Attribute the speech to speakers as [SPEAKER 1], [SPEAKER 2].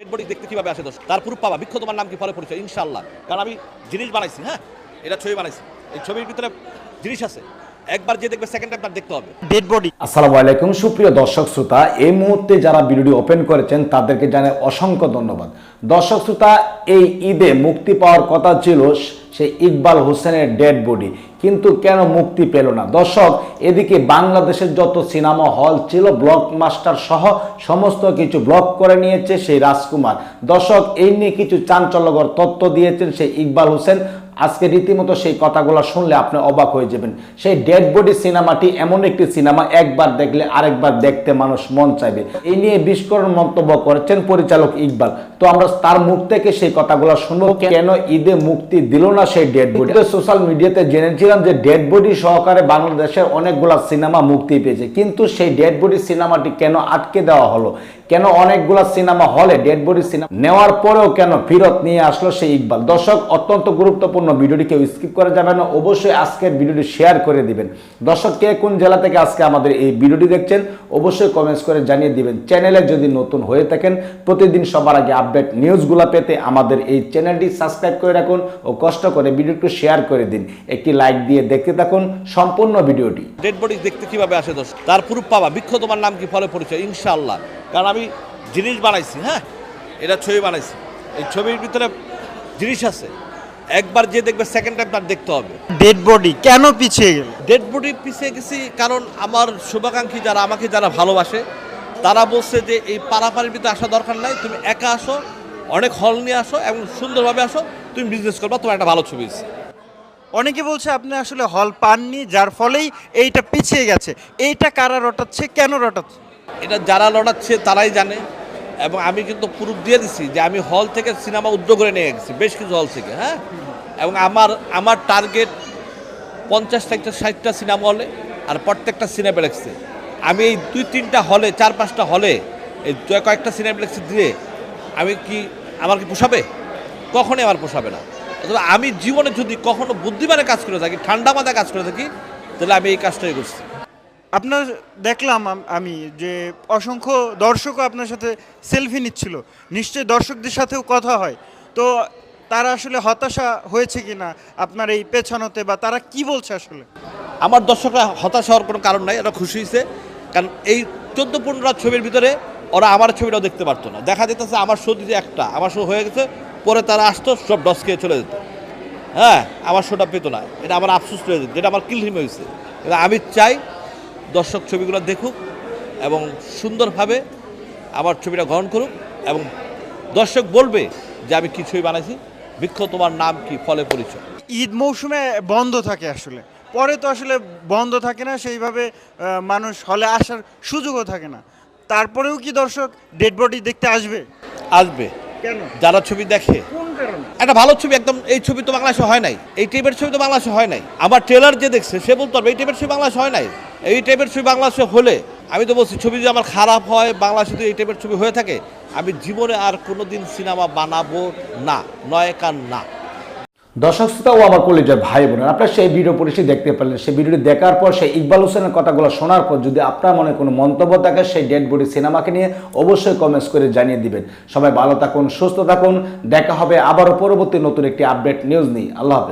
[SPEAKER 1] Dead body দেখতে কীভাবে আসে দোষ তার প্রুফ পাবা। বৃক্ষ তোমার নাম কি? ফলে পরিচয় ইনশাল্লাহ কারণ আমি জিনিস বানাইছি হ্যাঁ? এটা ছবি বানাইছি। এই ছবির ভিতরে জিনিস আছে। একবার যে দেখবে সেকেন্ড টাইম তার দেখতে হবে।
[SPEAKER 2] ডেড বডি
[SPEAKER 3] আসসালামু আলাইকুম। সুপ্রিয় দর্শক শ্রোতা এই মুহূর্তে যারা ভিডিওটি ওপেন করেছেন তাদেরকে জানাই অসংখ্য ধন্যবাদ। দর্শক শ্রোতা এই ঈদে মুক্তি পাওয়ার কথা ছিল সেই ইকবাল হোসেনের ডেড বডি কিন্তু কেন মুক্তি পেল না? দর্শক এদিকে বাংলাদেশের যত সিনেমা হল ছিল ব্লক মাস্টার সহ সমস্ত কিছু ব্লক করে নিয়েছে সেই রাজকুমার। দর্শক এই নিয়ে কিছু চাঞ্চল্যকর তথ্য দিয়েছেন সেই ইকবাল হোসেন। আজকে রীতিমতো সেই কথাগুলো শুনলে আপনি অবাক হয়ে যাবেন। সেই ডেড বডি সিনেমাটি এমন একটি সিনেমা একবার দেখলে আরেকবার দেখতে মানুষ মন চাইবে। এই নিয়ে বিস্ফোরণ মন্তব্য করেছেন পরিচালক ইকবাল। তো আমরা তার মুখ থেকে সেই কথাগুলো শুনব, কেন ঈদে মুক্তি দিল না সেই ডেড বডি সোশ্যাল মিডিয়াতে জেনেছিলাম যে ডেড বডি সহকারে বাংলাদেশের অনেকগুলা সিনেমা মুক্তি পেয়েছে। কিন্তু সেই ডেড বডি সিনেমাটি কেন আটকে দেওয়া হলো? কেন অনেকগুলা সিনেমা হলে ডেড বডি সিনেমা নেওয়ার পরেও কেন ফিরত নিয়ে আসলো সেই ইকবাল? দর্শক, অত্যন্ত গুরুত্বপূর্ণ ভিডিওটি কেউ স্কিপ করা যাবে না, অবশ্যই আজকের ভিডিওটি শেয়ার করে দিবেন। দর্শক, কে কোন জেলা থেকে আজকে আমাদের এই ভিডিওটি দেখছেন, অবশ্যই কমেন্টস করে জানিয়ে দিবেন। চ্যানেলে যদি নতুন হয়ে থাকেন, প্রতিদিন সবার আগে আপডেট নিউজগুলো পেতে আমাদের এই চ্যানেলটি সাবস্ক্রাইব করে রাখুন ও কষ্ট করে ভিডিওটি শেয়ার করে দিন। একটি লাইক দিয়ে দেখতে থাকুন সম্পূর্ণ ভিডিওটি।
[SPEAKER 1] ডেড বডি দেখতে কীভাবে আসে দোষ তার প্রুফ পাবা। বৃক্ষ তোমার নাম কি? ফলে পরিচয় ইনশাল্লাহ কারণ আমি জিনিস বানাইছি হ্যাঁ? এটা ছবি বানাইছি। এই ছবির ভিতরে জিনিস আছে। একবার যে দেখবে সেকেন্ড টাইম তার দেখতে হবে।
[SPEAKER 2] ডেড বডি কেন পিছিয়ে গেল?
[SPEAKER 1] ডেড বডি পিছিয়ে গেছি কারণ আমার শুভাকাঙ্ক্ষী যারা আমাকে যারা ভালোবাসে তারা বলছে যে এই পারাপারের ভিতরে আসা দরকার নাই তুমি একা আসো অনেক হল নিয়ে আসো এবং সুন্দরভাবে আসো তুমি বিজনেস করবা তোমার একটা ভালো ছবি আছে।
[SPEAKER 2] অনেকে বলছে আপনি আসলে হল পাননি যার ফলেই এইটা পিছিয়ে গেছে। এইটা কারা রটাচ্ছে কেন রটাচ্ছে?
[SPEAKER 1] এটা যারা লড়াচ্ছে তারাই জানে। এবং আমি কিন্তু প্রুফ দিয়ে দিছি যে আমি হল থেকে সিনেমা উদ্যোগ করে নিয়ে গেছি, বেশ কিছু হল থেকে হ্যাঁ? এবং আমার আমার টার্গেট পঞ্চাশ থেকে ষাটটা সিনেমা হলে আর প্রত্যেকটা সিনেমা সিনেপ্লেক্সে আমি এই দুই, তিনটা হলে চার, পাঁচটা হলে এই কয়েকটা সিনেপ্লেক্সে দিয়ে আমি কি, আমার কি পোষাবে? কখনই আমার পোষাবে না। অথবা আমি জীবনে যদি কখনো বুদ্ধিমানে কাজ করে থাকি, ঠান্ডা মাথায় কাজ করে থাকি, তাহলে আমি এই কাজটাই করছি।
[SPEAKER 2] আপনার দেখলাম আমি যে অসংখ্য দর্শকও আপনার সাথে সেলফি নিচ্ছিল। নিশ্চয়ই দর্শকদের সাথেও কথা হয়। তো তারা আসলে হতাশা হয়েছে কিনা? আপনার এই পেছানোতে বা তারা কি বলছে আসলে?
[SPEAKER 1] আমার দর্শকরা হতাশা হওয়ার কোনো কারণ নাই ওরা খুশি হয়েছে কারণ এই চোদ্দ পনেরো ছবির ভিতরে ওরা আমার ছবিটাও দেখতে পারতো না। দেখা যেতেছে আমার শো দিতে একটা, আমার শো হয়ে গেছে, পরে তারা আসতো, সব ডস খেয়ে চলে যেত। হ্যাঁ আমার শোটা পেতো না। এটা আমার আফসোস হয়ে যেত, যেটা আমার কিলহিম হয়েছে আমি চাই দর্শক ছবিগুলো দেখুক এবং সুন্দরভাবে আমার ছবিটা গ্রহণ করুক এবং দর্শক বলবে যে আমি কি ছবি বানাইছি। বৃক্ষ তোমার নাম কি ফলে পরিচয়।
[SPEAKER 2] ঈদ মৌসুমে বন্ধ থাকে আসলে। পরে তো আসলে বন্ধ থাকে না সেইভাবে মানুষ হলে আসার সুযোগও থাকে না। তারপরেও কি দর্শক ডেড বডি দেখতে আসবে?
[SPEAKER 1] আসবে।
[SPEAKER 2] কেন?
[SPEAKER 1] যারা ছবি দেখে। একটা ভালো ছবি একদম এই ছবি তো বাংলাদেশে হয় নাই। এই টাইপের ছবি তো বাংলাদেশে হয় নাই। আমার ট্রেলার যে দেখছে সে বলতে পারবে এই টাইপের ছবি বাংলাদেশে হয় নাই। এই টাইপের ছবি বাংলাদেশে হলে, আমি তো বলছি ছবি যদি আমার খারাপ হয়, বাংলাদেশে যদি এই টাইপের ছবি হয়ে থাকে, আমি জীবনে আর কোনোদিন সিনেমা বানাবো না, নয় কান না।
[SPEAKER 3] দর্শক শ্রোতা ও আমার কলেজের ভাই বোনেরা, আপনারা সেই ভিডিও পরিস্থিতি দেখতে পেলেন। সেই ভিডিওটি দেখার পর, সেই ইকবাল হোসেনের কথাগুলো শোনার পর, যদি আপনার মনে কোনো মন্তব্য থাকে, সেই ডেড বডি সিনেমাকে নিয়ে অবশ্যই কমেন্টস করে জানিয়ে দিবেন। সবাই ভালো থাকুন, সুস্থ থাকুন। দেখা হবে আবারও পরবর্তী নতুন একটি আপডেট নিউজ নিয়ে। আল্লাহ হাফেজ।